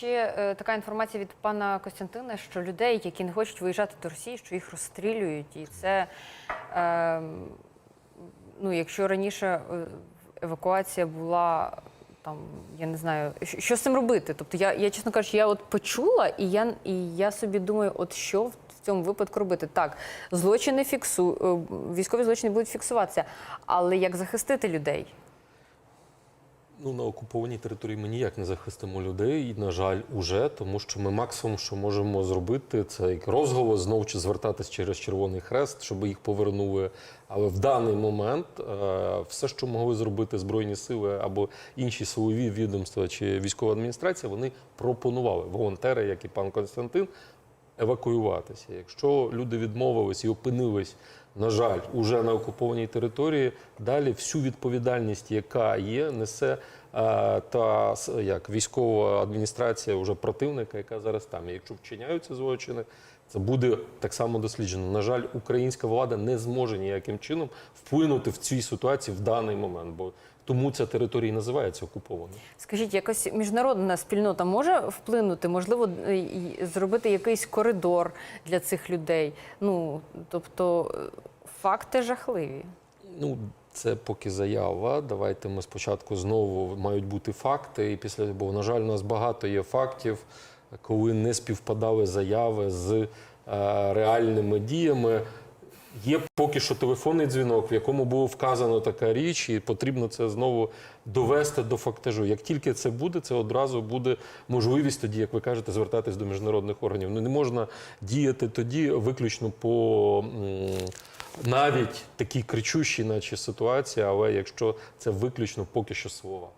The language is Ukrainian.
ще така інформація від пана Костянтина, що людей, які не хочуть виїжджати до Росії, що їх розстрілюють, і це е, ну, якщо раніше е, евакуація була. Там я не знаю, що, що з цим робити. Тобто, я, я чесно кажучи, я от почула, і я, і я собі думаю, от що в цьому випадку робити? Так, злочини фіксу, е, військові злочини будуть фіксуватися, але як захистити людей? Ну, на окупованій території ми ніяк не захистимо людей, і, на жаль, уже, тому що ми максимум, що можемо зробити, це як розголос, знову чи звертатись через Червоний Хрест, щоб їх повернули. Але в даний момент е, все, що могли зробити Збройні сили або інші силові відомства чи військова адміністрація, вони пропонували волонтери, як і пан Константин, евакуюватися. Якщо люди відмовились і опинились, на жаль, уже на окупованій території, далі всю відповідальність, яка є, несе е, та як військова адміністрація уже противника, яка зараз там. І якщо вчиняються злочини, це буде так само досліджено. На жаль, українська влада не зможе ніяким чином вплинути в цій ситуації в даний момент, бо тому ця територія і називається окупованою. Скажіть, якось міжнародна спільнота може вплинути, можливо, е, зробити якийсь коридор для цих людей? Ну тобто е, факти жахливі. Ну, це поки заява. Давайте ми спочатку знову мають бути факти. І після бо, на жаль, у нас багато є фактів, коли не співпадали заяви з е, реальними діями. Є поки що телефонний дзвінок, в якому було вказано така річ, і потрібно це знову довести до фактажу. Як тільки це буде, це одразу буде можливість тоді, як ви кажете, звертатись до міжнародних органів. Ну не можна діяти тоді виключно по навіть такі кричущій, наче ситуації, але якщо це виключно поки що слова.